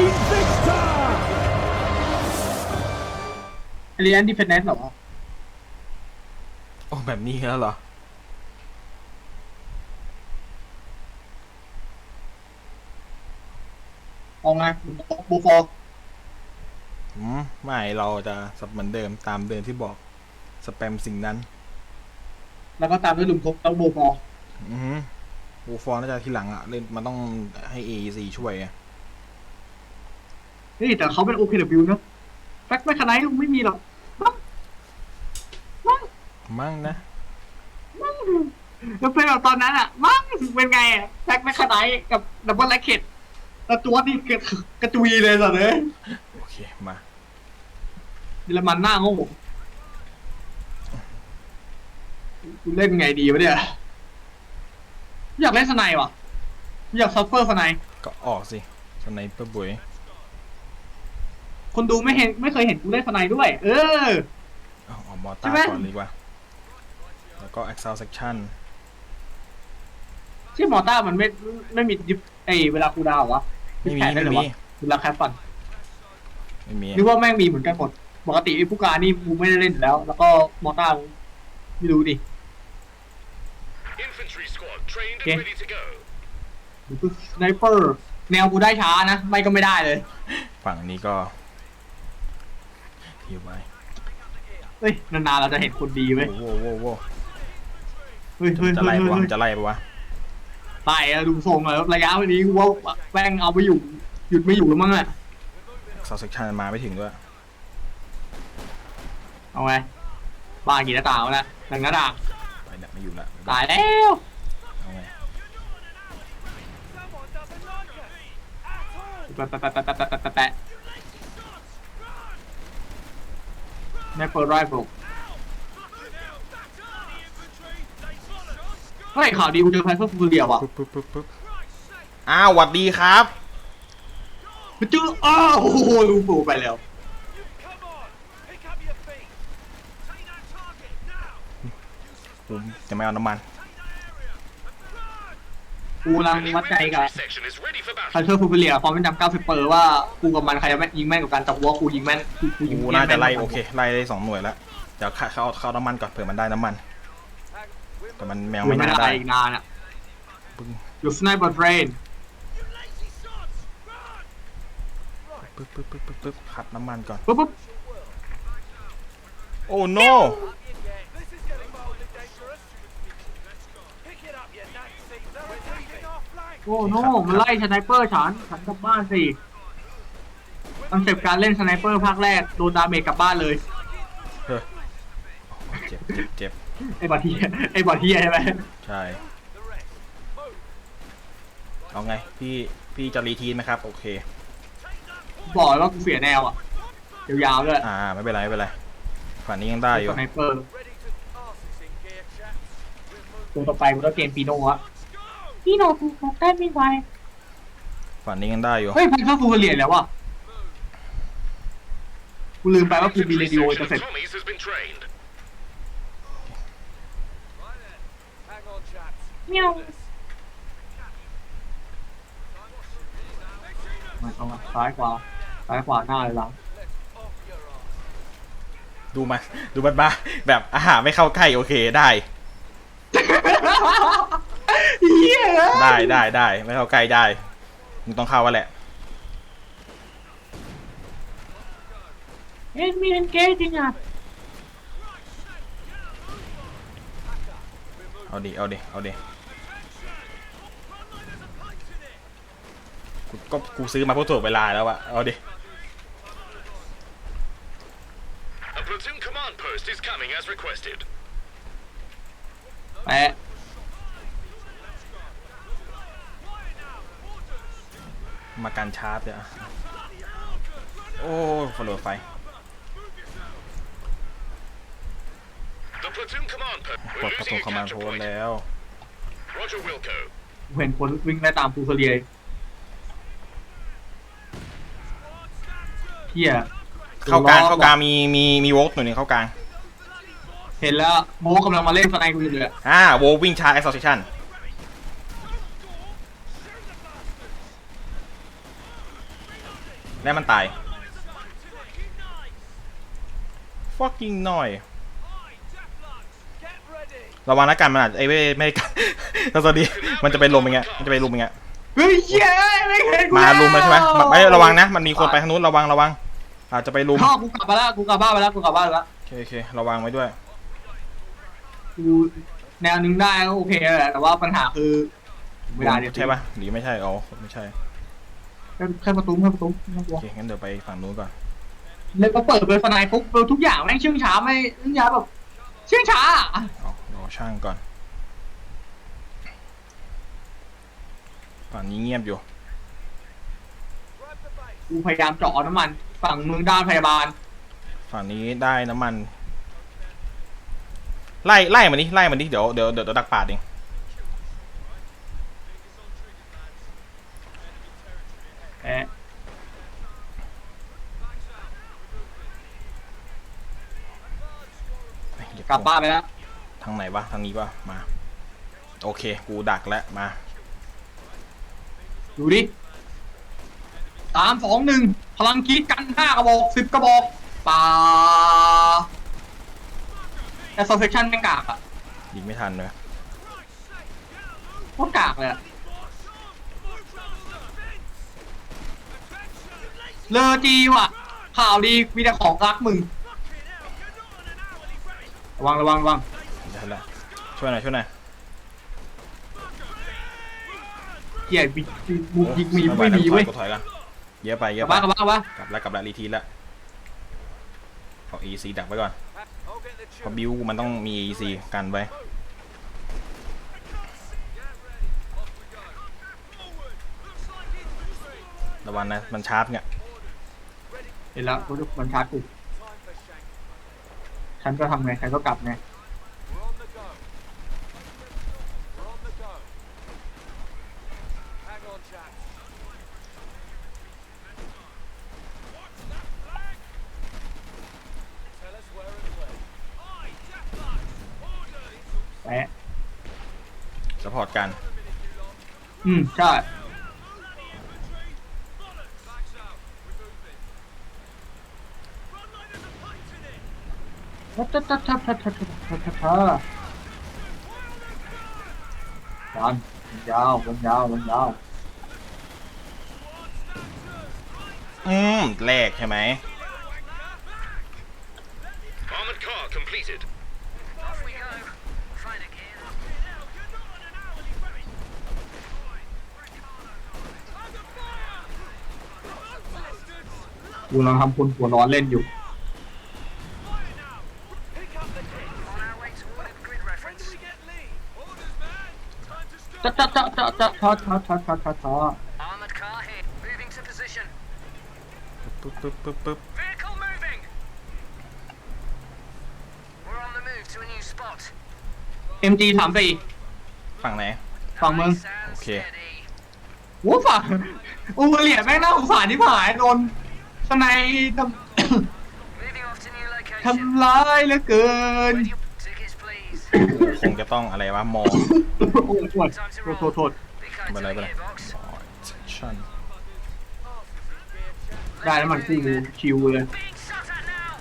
Invicta! เรียนดิเพนเนสหรอโอ้แบบนี้แล้วเหรอ เอาไงบูฟอร์อืมไม่เราจะสับเหมือนเดิมตามเดิมที่บอกสแปมสิ่งนั้น แล้วก็ตามด้วยลุมทบแล้วบูฟอร์อือฮึบูฟอร์น่าจะทีหลังอะเล่นมันต้องให้ A4 ช่วยอะ นี่แต่เขาเป็นโอเคเดบิวนะแฟกไม่ขนาดไม่มีหรอกมั่งนะแล้วเป็นแบบตอนนั้นอะมั้งเป็นไงอะแฟกไม่ขนาดกับดับเบิลแลกเก็ตแล้วตัวนี่กระกระจุยเลยสัตว์เลยโอเคมาเยอรมันหน้าโง่กูเล่นไงดีวะเนี่ยอยากเล่นสไนด์ว่ะอยากซัฟเฟอร์สไนด์ก็ออกสิสไนเปอร์บุย คนดูไม่เห็นไม่เคยเห็นกูเล่นสไนด์ด้วย เออเอาเออกมอใช่ต้าไหม ก่อนเลยดีกว่า แล้วก็ Excel section ที่มอต้ามันไม่ไม่มีดิฟไอเวลาคูลดาวน์เหรอวะไม่มีแผนได้ไม่เลยวะมี เวลาแคปฟันไม่มี นึกว่าแม่งมีเหมือนกันหมดปกติไอ้ผู้การนี่กูไม่ได้เล่นอยู่แล้ว แล้วก็มอต้ากูไม่รู้ดิ Infantry squad trained Okay. and ready to go. สไนเปอร์แนวกูได้ช้านะ ไม่ก็ไม่ได้เลย ฝั่งนี้ก็ ทีไว้เฮ้ยนานๆเราจะเห็นคนดีเว้ยโว้โว้โว้เฮ้ยเฮ้ยจะเฮ้ยไล่ปะวะเฮ้ยจะไล่ปะวะไล่อะดูทรงอะระยะวันนี้กูว่าแม่งเอาไปอยู่ หยุดไม่อยู่แล้วมั้งอะ Excel section มาไม่ถึงด้วย เอาไงบ้ากี่หน้าต่างวะนะหนึ่งหน้าต่างไปเนี่ยไม่อยู่ละตายแล้วเอาไงแปะแปะแปะแปะแปะแปะ แปะแปะไม่เปิดไรฟลุกเฮ้ยข่าวดีกูเจอแพนเฟิร์ฟูเรียว่ะปึ๊บปึ๊บปึ๊บปึ๊บอ้าวหวัดดีครับ มันจื้ออ้าวโอ้โหลูฟูไปแล้ว Come on, pick up your feet. Take that target now. ผมจะไม่เอาน้ำมัน กูกำลังวัดใจกับ Infantry section is ready for แพน battle. เฟิร์ฟูเรียความเป็นจำ90เปอร์ว่ากูกับมันใครจะแม่นยิงแม่นกว่ากันแต่กูว่ากูยิงแม่นกูกูยิงกูแม่น่าจะไล่แม่กโอว่าเคไล่ได้สองหน่วยแล้วเดี๋ยวเข้าเข้าเข้าน้ำมันก่อนเผื่อมันได้น้ำมัน แต่มันแมวกูไม่ไม่น่าได้ได้อีกนานอะปึ้งอยู่สไนเปอร์เทรนปึ๊บปึ๊บปึ๊บปึ๊บปึ๊บขัดน้ำมันก่อนปุ๊บปุ๊บโอ้ no โอ้โนมันไล่สไนเปอร์ฉันฉันกลับบ้านสิคอนเซปต์การเล่นสไนเปอร์ภาคแรกโดนดาเมจกลับบ้านเลย เฮ้ยเจ็บเจ็บเจ็บไอ้บอทีไอ้บอทีใช่ไหมใช่ เอาไง พี่พี่จะรีทีนไหมครับ โอเค บอกเลยว่ากูเสียแนวอะยาวๆเลยอ่า ไม่เป็นไรไม่เป็นไรฝั่งนี้ยังได้อยู่สไนเปอร์ Ready to arse this in gear, chaps. ตัวต่อไปกูต้องเกมปีโน่อะ ปีโน่กูโได้ไม่ไหวฝั่งนี้ยังได้อยู่ เฮ้ยพันเข้าฟูเรียนแล้วว่ะกูลืมไปว่ากูมีเร Infantry ดิโอ section จะ of เสร็จ Tommies has been trained. Hang on, chaps. เมียวมาเอามาซ้ายขวาซ้ายขวาหน้าเลยหลัง Off your arse. ดูมันดูมันมาแบบอาหารไม่เข้าใกล้โอเคได้ เฮียได้ได้ได้ไม่เข้าใกล้ได้มึงต้องเข้าว่าแหละ เอ็นมีเอ็นเกจจริงอะเอาดิเอาดิเอาดิกูก็กูซื้อมาเพื่อถ่วงเวลาแล้วอะเอาดิ A platoon command post is coming as requested. แปะ มากันชาร์จเนี่ยโอ้ฟอลโลไฟ The platoon command post. ก We're ดประตู losing a คอมมานด์ capture โพส point. แล้ว Roger, Wilco. เห็นคนวิ่งได้ตามฟูเรียเฮียเข้ากลางเข้ากลางมีมีมีโวลต์หน่อยหนึงเข้ากลาง เห็นแล้วโมกำลังมาเล่นสไนกูอยู่เลยอะอ่าโวลวิ่งชาร์จแอคซอร์ชัน แล้วมันตาย fucking หน่อย Get ready. ระวังนะกันมันอาจไอ้ยไม่ไม่ได้กันแล้วสวัสดีมันจะไปลุมอย่างเงี้ยมันจะไปลุมอย่างเงี้ยเฮ้ยเย้ยไม่เห็นกูมาลุมเลยใช่ไหมแล้วมาไม่ระวังนะ มันมีคนไปทางนู้นระวังระวัง อาจจะไปลุมพ่อกูกลับมาแล้วกูกลับบ้านไปแล้วกูกลับบ้านไปแล้วโอเคโอเคระวังไว้ด้วยกูแนวนึงได้ก็โอเคแหละแต่ว่าปัญหาคือไม่ได้เดี๋ยวใช่ปะหรือไม่ใช่อ๋อไม่ใช่ แค่แค่ประตูแค่ประตูไม่ต้องกลัโอวเคงั้นเดี๋ยวไปฝั่งนู้นก่อนเลยพอเปิดเป็นสไนปุ๊บเออทุกอย่างแม่งเชื่องช้าไม่เชื่องช้าแบบเชื่องช้าอะเอารอช่างก่อนฝั่งนี้เงียบอยู่ Grab the base. กูพยายามเจาะน้ำมัน ฝั่งมึงด้านพยาบาลฝั่งนี้ได้น้ำมัน ไล่ไล่มันดิไล่มันดิเดี๋ยวเดี๋ยวเดี๋ยวเดี๋ยวดักปาดเอง เอ๊ะเฮ้ยเดี๋ยวกลับบ้านไปแล้วทางไหนวะทางนี้ปะมา โอเค กูดักแล้วมาดูดิสามสองหนึ่งพลังกรีดกันห้ากระบอกสิบกระบอกป่าแต่โซเฟชันแม่งกากอะยิงไม่ทันเลยโคตรกากเลยอะ เลอจีว่ะ ข่าวดีมีแต่ของรักมึง ระวังระวังระวังเดี๋ยวละช่วยหน่อยช่วยหน่อยเกียร์มีมุกยิงมีโอ้ไม่มีถอเว้ยยกูถอยกันเยอะไปเยกลัอะบไปบ้านกลับบ้านกลับบ้านกลับแล้วกลับแล้วรีทีแล้วเอา EC ดักไว้ก่อน I'll get the เพราะ tune. บิวมันต้องมี EC กันไว้ระวังนะมันชาร์จเนี่ย เห็นแล้วกูจะมันชาร์จกู Time for shank. ฉันก็ทำไงฉันก็กลับไง We're on the go. We're on the go. Hang on, chaps. Tell us where and when. แปะสปอร์ตกัน อืมใช่ ทับทับทับทับทับทับทับทับทับยันยาวมันยาวมันยาวอืมแรกใช่ไหม Armored car completed. Off we go. Find a kid. กูกำลังทำคนหัวร้อนเล่นอยู่ ทอทอทอทอทอทอ Armored car here. Moving to position. ปึ๊บปึ๊บปึ๊บปึ๊บ Vehicle moving. We're on the move to a new spot. MG สามสี่ฝั่งไหน ฝั่งมึง Nice and Okay. steady. โอ้ฝั่งอูเหลียแม่งน่าสงสารที่ผายโดนสไนทำ Moving off to new location. ทำร้ายเหลือเกิน With your tickets, please. คงจะต้องอะไรวะมอโอ้ยโทษโทษโทษ โทษ Be kind ไป to เล the ยไปเลย gearbox. ชั่นได้แล้วมันคู่คิวเลย Being shot at now.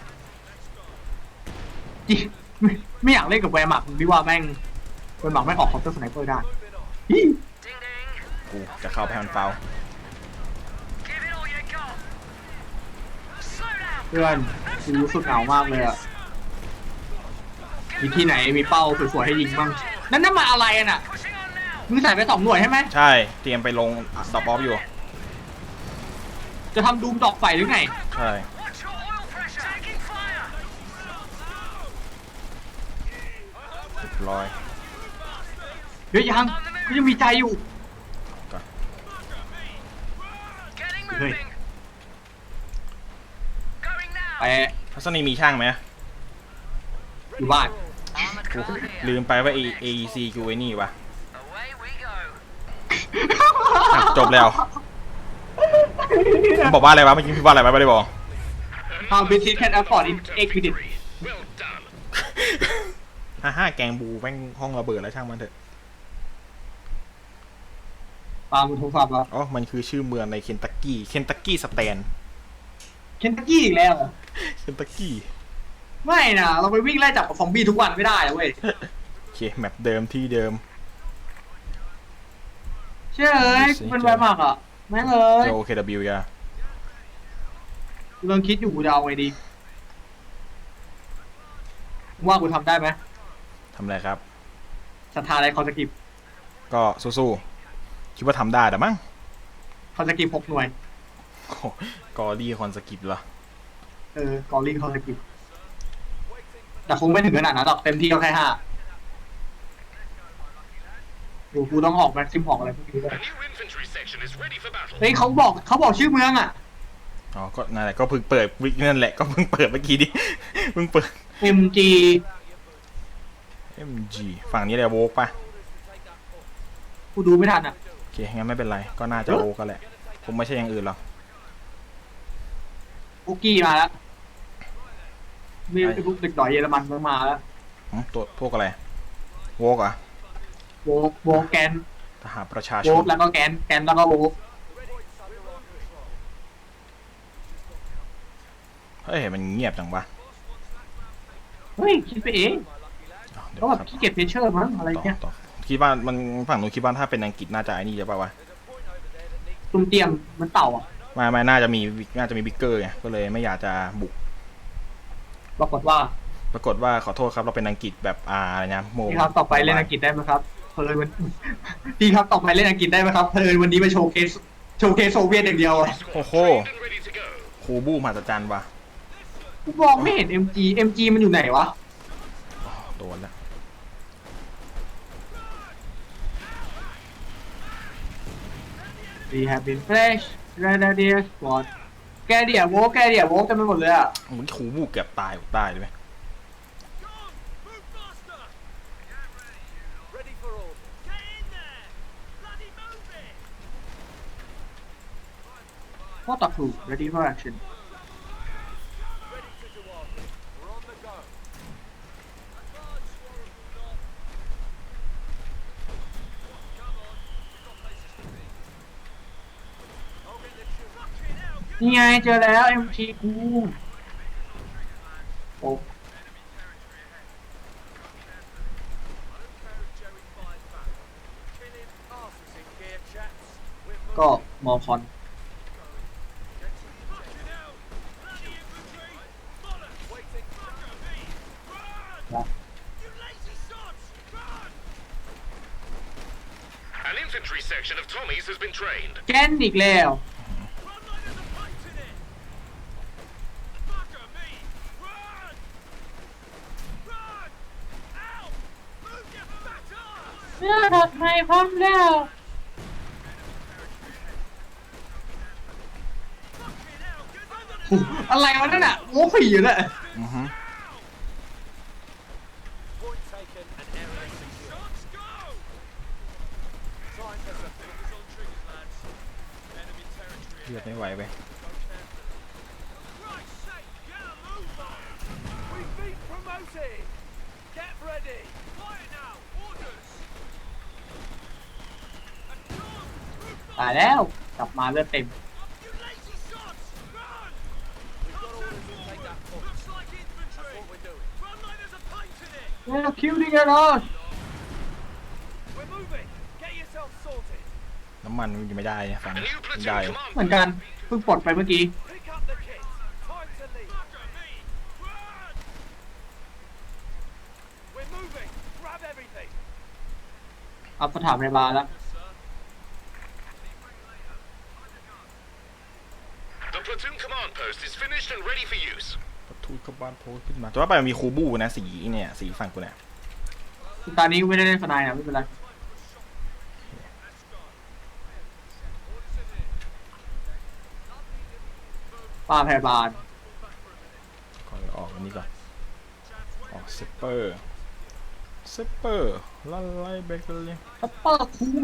จริงไม่ไม่อยากเล่นกับแวร์หมักพี่ว่าแม่งแวร์หมักไม่งออกคอมเตอร์สไนเปอร์ได้ฮิ Ding ding. กูจะเข้าไปให้มันเฝ้า Give it all you got. Slow down. เพื่อนกูรู้สึกเหงามากเลยอะมีที่ไหนมีเป้าสวยๆให้ยิงบ้าง นั่นนั่นมันอะไรอะน่ะ Pushing on now. มึงใส่ไปสองหน่วยใช่ไหมใช่เตรียมไปลงดอบออฟอยู่ จะทำดูมดอกไฟหรือไง ใช่ Watch your oil pressure. Taking fire. เรียบร้อย เดี๋ยวยังก็ยังมีใจอยู่ Getting Hey. moving. Going now. ไปทัศนีมีช่างไหมอยู่บ้าน Armored กู car here. ลืมไปว่า A- AEC กูไอ้นี่วะ Away we go. อะจบแล้วมันบอกว่าอะไรวะเมื่อกี้พี่ว่าอะไรวะไม่ได้บอก How British can afford in a credit Well done. ฮ่าฮ่าแกงบูแม่งห้องระเบิดแล้วช่างมันเถอะปาล์มโทรศัพท์แล้วอ๋อมันคือชื่อเมืองในเคนตักกี้เคนตักกี้สแตนเคนตักกี้อีกแล้วเหรอเคนตักกี้ไม่นะเราไปวิ่งไล่จับกับซอมบี้ทุกวันไม่ได้นะเว้ย โอเคแมปเดิมที่เดิม เชื่อเอ้ยดูสิกูเป็นไวมากอะแม่งเอ้ยเจอ OKW ยากูกำลังคิดอยู่กูจะเอาไงดีมึงว่ากูทำได้ไหมทำอะไรครับ ศรัทธาอะไรคอนสกิปก็สู้ๆคิดว่าทำได้แต่มั้งคอนสกิปหกหน่วยโอ้โหกอรี่คอนสกิปเหรอเออกอลิงคอนสกิปแต่คงไม่ถึงขนาดนั้นหรอกเต็มที่ก็แค่ห้า โอ้กูต้องออกแม็กซิมออกอะไรพวกนี้ด้วย A new infantry section is ready for battle. เฮ้ยเขาบอกเขาบอกชื่อเมืองอะ อ๋อ ก็นั่นแหละก็เพิ่งเปิดวิกนั่นแหละก็เพิ่งเปิดเมื่อกี้ดิ เพิ่งเปิด MG MG ฝั่งนี้แหละโวกปะกูดูไม่ทันอะ โอเค งั้นไม่เป็นไร ก็น่าจะโวกกันแหละ คงไม่ใช่อย่างอื่นหรอก บุกกี้มาแล้ว มีไอ้ พวกเด็กดอยเยอรมันมันมาแล้ว หึตัวพวกอะไรโวกเหรอะ โวกโวกแกนทหารประชาชโวนกแล้วก็แกนแกนแล้วก็โวกเฮ้ยมันเงียบจังวะเฮ้ยคิดไปเองอ๋อเดี๋ยก็วแบบครับขี้เกียจเพเชอร์มั้งอะไรต่อเงี้ยต่อคิดว่ามันฝั่งนู้นคิดว่าถ้าเป็นอังกฤษน่าจะไอ้นี่จะป่าวะตุ่มเตียมมันเต่าอะไม่ไม่น่าจะมีน่าจะมีบิ๊กเกอร์ไงก็เลยไม่อยากจะบุก ปรากฏว่าปรากฏว่าขอโทษครับเราเป็นอังกฤษแบบอ่าอะไรนะโมพี่ครับต่อไปเล่นอังกฤษได้ไหมครับ เพลินวันพี่ครับต่อไปเล่นอังกฤษได้ไหมครับเพลินวันนี้มาโชว์เคสโชว์เคสโซเวียตอย่างเดียวอะโอ้โห Trained and ready to go. ครูบูมหัศจรรย์วะกูมองไม่เห็น MG MG มันอยู่ไหนวะอ๋อโดนแล้ว We have been flash Grenadier Squad แกเดียโวกแกเดียโวกกันไปหมดเลยอะมึงครูบูเกือบตายอดตายเลยไหม Move faster! Ready for orders. Get in there! Bloody move it! Waterproof ready for action Ready to do our thing. We're on the go. Come on, we've got places to be. I'll get the tune. Fucking hell, you นี่ไงเจอแล้ว MG กูโอ้ I don't care if Jerry fires back. Killing asses in gear, chaps. We're ก็ moving. มอคอน Fucking hell! Bloody infantry! Bollocks! Waiting. Fucker me! Run! Yeah. You lazy sods! Run! An infantry section of Tommies has been trained. แกน อีกแล้ว เสื้อถัดไม่พร้อมแล้ว อะไรวะนั่นอะโม้ผีอยู่น่ะ อือฮึ Point taken and area secure. Shots go! Time for some fingers on triggers, lads. Enemy territory เลือดไม่ไหวไป Christ's sake, get a move on! We've been promoted! Get ready! Quiet now! Orders! A gun! Move ตายแล้ว กลับมา เลือดเต็ม You lazy sods! Run! We've got orders to take that point. Looks like infantry! That's what we're doing. Run like there's a paint in it! เฮ้ยคิวดิกันเหรอ We're moving! Get yourself sorted! น้ำมันมันยังไม่ได้เนี่ยฝั่ง A นี้ new ไม่ platoon ได้ command เหมือนกันเพิ่งปลดไปเมื่อกี้ Pick up the kit! Time to leave! Fucker me! Run! We're moving! Grab everything! อัพสถานพยาบาลแล้ว The platoon command post is finished and ready for use. ประทูเข้าบ้านโพสต์ขึ้นมาแต่ว่าไปมันมีครูบูนะสีเนี่ยสีฝั่งกูเนี่ยตอนนี้ไม่ได้เล่นสไนด์นะไม่เป็นไรป้าพยาบาลก่อนออกอันนี้ก่อนออกเซปเปอร์เซปเปอร์ละลายเบเกอรี่ซัปเปอร์คุง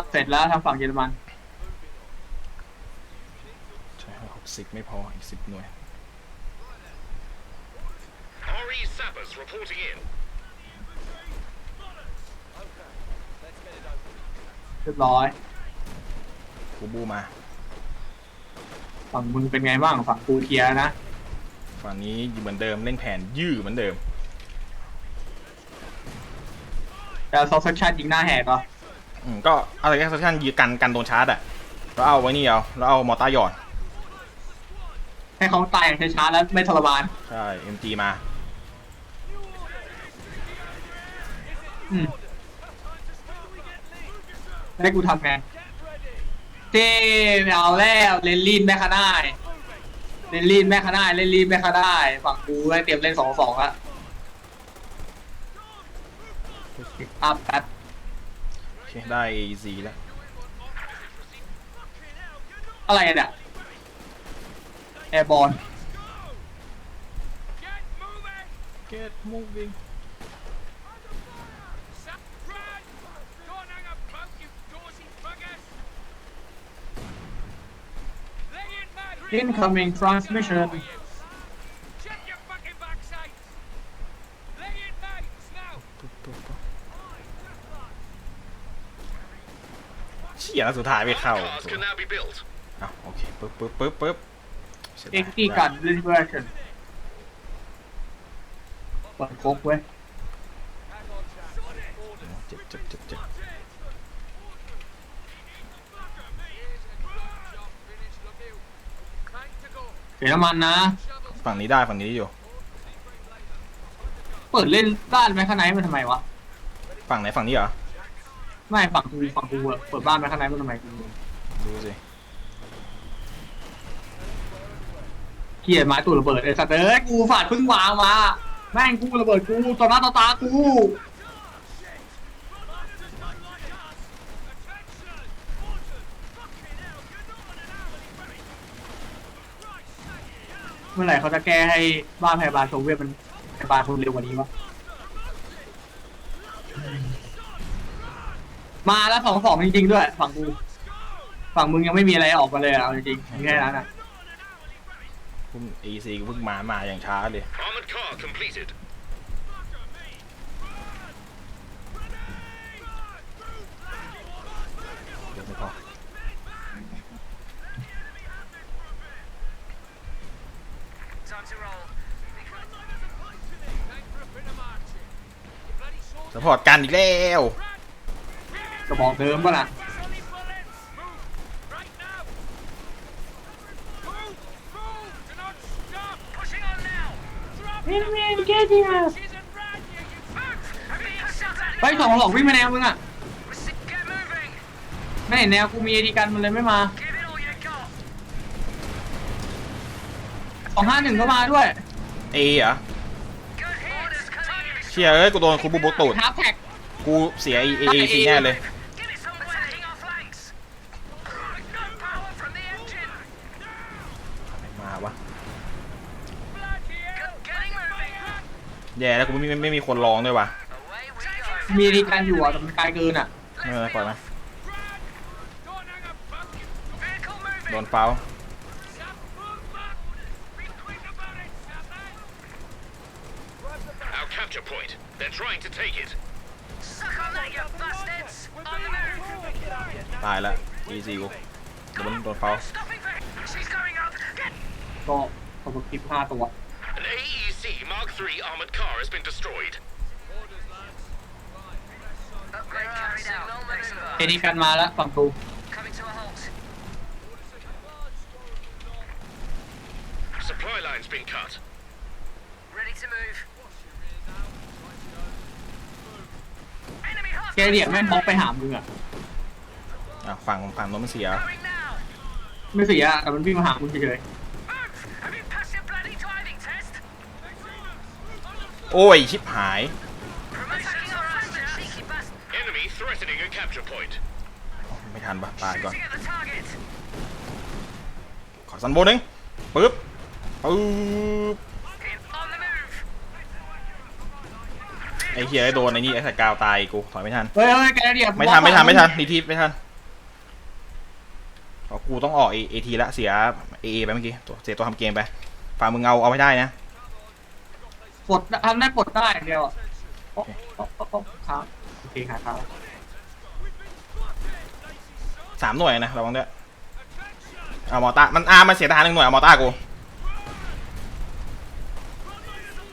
พเสร็จแล้วทางฝั่งเยอรมันใช่ครักสิบไม่พออีกสิบหน่วยเรียบร้อย กูบูมา ฝั่งมึงเป็นไงบ้างฝั่งกูเทียนะ ฝั่งนี้อยู่เหมือนเดิมเล่นแผนยื้อเหมือนเดิม แต่ซอฟต์แคชยิงหน้าแหกเหรอ อืมก็อะไรก็สักท่านยื้อกันกันโดนชาร์จอะแล้วเอาไว้นี่เอาแล้วเอามอต้าหย่อนให้เขาตายอย่างช้าๆแล้วไม่ทรมาน ใช่ MG มา อืมให้กูทำไงเจ้ไม่เอาแล้วเลนลีนแม่คาได้เลนลีนแม่คาได้เลนลีนแม่คาได้ฝั่งกูให้เตรียมเล่นสองสองละอัพแป๊บโอ เคได้ AZ แล้ว อะไรอะเนี่ยแอร์บอล Get moving! Get moving ยแล้วสุดท้ายไม่เข้า Cars can now be built. อะโอเคปึ๊บปึ๊บปึ๊บปึ๊บเสร็จเอ็แล้กวซี่กันลิเวอร์ชันเปิดโคกเว้ยเจ็บเจ็บเจ็บเจ็บ Time to go. เสียน้ำมันนะ ฝั่งนี้ได้ฝั่งนี้อยู่ เปิดเล่นบ้านแมคคาไนท์มันทำไมวะ ฝั่งไหนฝั่งนี้เหรอ ไม่ฝั่งกูฝั่งกูอะเปิดบ้านแมคคาไนท์มันทำไมกูดูสิเกลียดไม้ตูดระเบิดไอ้สัตว์เอ้ยกูฝาดเพิ่งวางมาแม่งกูระเบิดกูต่อหน้าต่อตากูเมื่อไหร่เขาจะแก้ให้บ้านพยาบาลโซเวียตมันพยาบาลคนเร็วกว่านี้วะ มาแล้วสองสองจริงๆด้วย ฝั่งกูฝั่งมึงยังไม่มีอะไรออกมาเลยอะเอาจริงๆแค่นั้นอะพุ่ง AZ ก็เพิ่งมามาอย่างช้าเลย Armored car completed. เดี๋ยวไม่พอ Time to roll. Time for a bit of marching. You bloody ส soldier. ปอร์ตกันอีกแล้ว กระบอกเดิมปะล่ะวิ่เวนเกจิมาไปสองหลอกวิ่งมาแนวมึงอะไม่เห็นแนวกูมีไอดีกันมันเลยไม่มาสองห้าหนึ่งก็มาด้วยเอเอเชี่ยเอ้ยกูโดนคุณบุบตูดกูเสียเอซีแน่เลย Give it some attacking our flanks. No power from the engine. มาวะ Blood here! Go- Getting moving. แย่แล้วกูไม่ไม่ไม่มีคนลองด้วยวะ Away we go. มีไอดีกันอยู่อะแต่มันไกลเกินอะไม่เป็นไรปล่อยไหม Run! Don't hang about, you Vehicle moving. โดนเฝ้า Sam, move back! Be quick about it, Sam, Our capture point. They're trying to take it. Suck on that, you bastards. On the move. ตายแล้ว EZ กูโดนโดนเฝ้า ก็ประสบคลิปห้าตัว An AEC Mark III armored car has been destroyed. Upgrade carried out. Next ไอดีกันมาแล้วฝั่งกู Coming to a halt. Supply lines been cut. Ready to move. Enemy แกเรียกแม่งบล็อกไปหามึงอะ อะฝั่งฝั่งโน้นมันเสีย Going now. ไม่เสียอะแต่มันวิ่งมาหามึงเฉย Move. โอ้ย ชิบหาย Attacking our flanks, you cheeky bastard. Enemy threatening a capture point. ไม่ทันปะตายก่อน Shooting at the target. ขอสันโบนึงปึ๊บปึ๊บ On the move. ไอ้เฮียไอ้โดนไอ้นี่ไอ้สกาวตายกูถอยไม่ทันๆเฮ้ยเฮ้ยแกเรียกไม่ทันไม่ทันไม่ทันดีทีไม่ทันเพราะกูต้องออกเอทีละเสียเอไปเมื่อกี้ตัวเสียตัวทำเกมไปฝากมึงเอาเอาไม่ได้นะ ปลดทำได้ปลดได้อย่างเดียวอะโอ๊ะโอ๊ะโอ๊ะโอ๊ะครับโอเคครับครับสามหน่วยนะระวังด้วยเอามอต้ามันอามันเสียทหารหนึ่งหน่วยเอามอต้ากู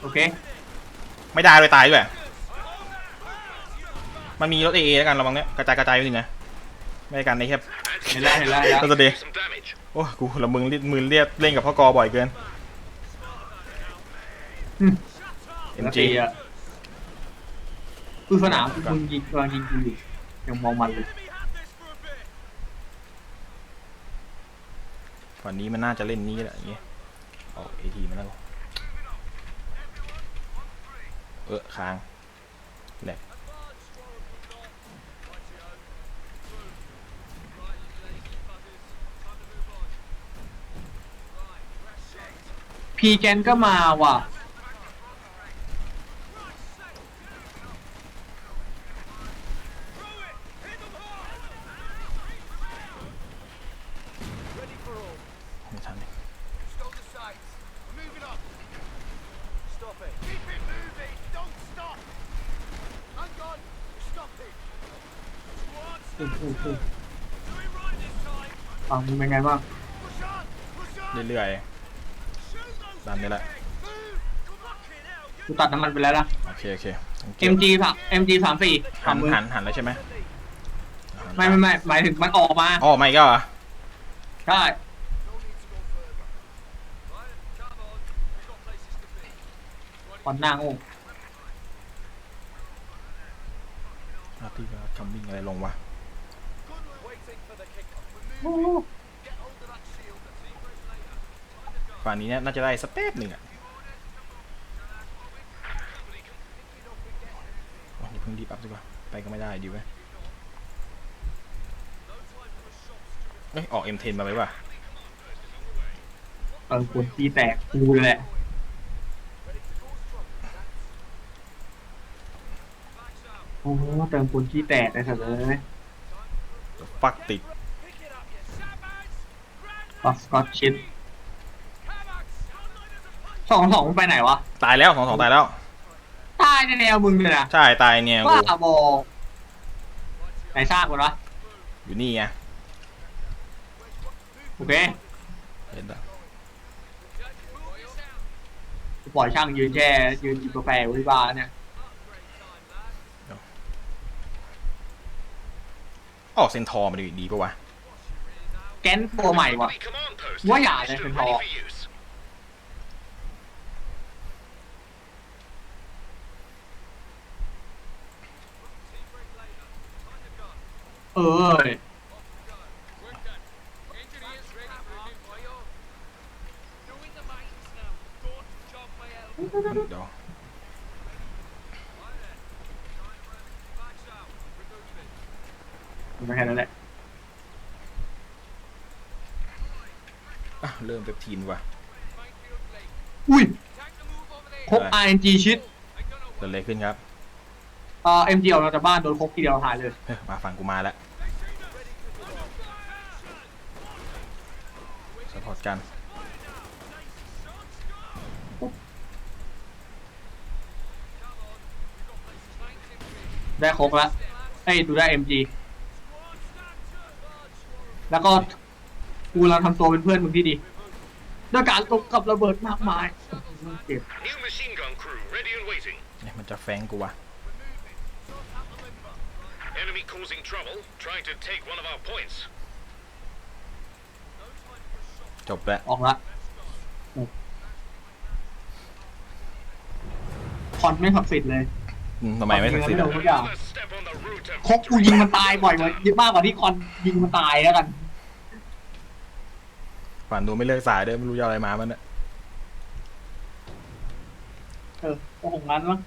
โอเคไม่ได้เลยตายด้วย มันมีรถเอเอแล้วกันระวังเนี่ยกระจายกระจายไปหนึ่งนะ ไม่ได้กันในแค่เห็นแล้วเห็นแล้วเห็นแล้วก็จะดี Some damage. โอ้ กูละมึงเรียกมือเรียกเล่นกับพ่อกอบ่อยเกิน ปก MG ติอะคือสนามมึงยิงกำลังยิงกูอยู่ยังมองมันเลยฝั่งนี้มันน่าจะเล่นนี้แหละอย่างเงี้ยออกเอทีมาแล้วเออค้างแหลกพีแกนก็มาว่ะ ไม่ทัน Stop the sights. We're moving up. Stop it. Keep it moving. Don't stop. Hang on. Stop it. Squad, อู้อู้อู้ doing right this time. ฟัง มึงเป็นไงบ้าง Push on. Push on. เรื่อย Shoot those ๆดันได้ละ Move. Fucking hell. กูตัดน้ำมันไปแล้วนะ โอเคโอเคเก็บ MG สาม MG สามสี่หันทำมือหันหันแล้วใช่ไหมไม่ไม่ไม่หมายถึงมันออกมาอ๋อไม่ก็เหรอใช่ No need to go further. Right. Come on. We've got places to be. ก่อนหน้าโง่อาร์ตี้ก็ทำวิ่งอะไรลงวะ Good work. Waiting for the kickoff. We're โอ้ moving. Get hold of that shield. See you later. ฝั่งนี้เนี่ยน่าจะได้สเต็ปหนึ่งอะอ๋ออย่าเพิ่งรีบอัพดีกว่า ไปก็ไม่ได้ดีเว้ยเอ้ยออก M10 มาไหมวะเออคนที่แตกกูเลยแหละโอ้เติมคนที่แตกเลยสัตว์เลยฟักติด Pick it up, you savages. ปักสกอตชิด Come on. Sunlight as a punch. สองสองมันไปไหนวะ ตายแล้วสองสองตายแล้ว ตายในแนวมึงเลยนะใช่ตายเนี่ยว่ากูบอไหนซากมันวะอยู่นี่ไงโอเคเห็นปะกูปล่อยช่างยืนแช่ยืนจิบกาแฟไว้บ้านเนี่ยออกเซนทอร์มาดีดีปะวะแก๊นตัวใหม่วะ Enemy command post What is are finished they and for? ready for use. เออ Engineers ready for a new fire. Doing the mines now. Don't jump my elbow. เดี๋ยว Backs out. Remove it. มันแค่นั้นแหละอะเริ่มเป็นทีมว่ะ Minefield Lake. อุ้ย Time to move over there. ครบ RNG ชิด I don't know เกิดอะไรขึ้นครับ เอ่อ MG ออกมาจากบ้านโดนครบทีเดียวหายเลยเฮ้ยมาฝั่งกูมาแล้วสปอร์ตกัน ได้ครบแล้วเอ้ยดูได้ MG แล้วก็กูเราทำตัวเป็นเพื่อนมึงที่ดีด้วยการตกกับระเบิดมากมายเจ็บ New machine gun crew ready and waiting. เนี่ยมันจะแฟงกูว่ะ Enemy causing trouble, trying to take one of our points. จบแล้วออกละคอนไม่ศักดิ์สิทธิ์เลยอืมทำไมไม่สักดิ์สิทธิ์ยิงอะแล้วไม่โดนทุกอย่าง Another step on the route to ครบกูยิงมันตายบ่อยกว่าเยอะมากกว่าที่คอนยิงมันตายแล้วกัน ฝันดูไม่เลิกสายเด้อไม่รู้จะเอาอะไรมามันอะเออโอ้โหงั้นมั้ง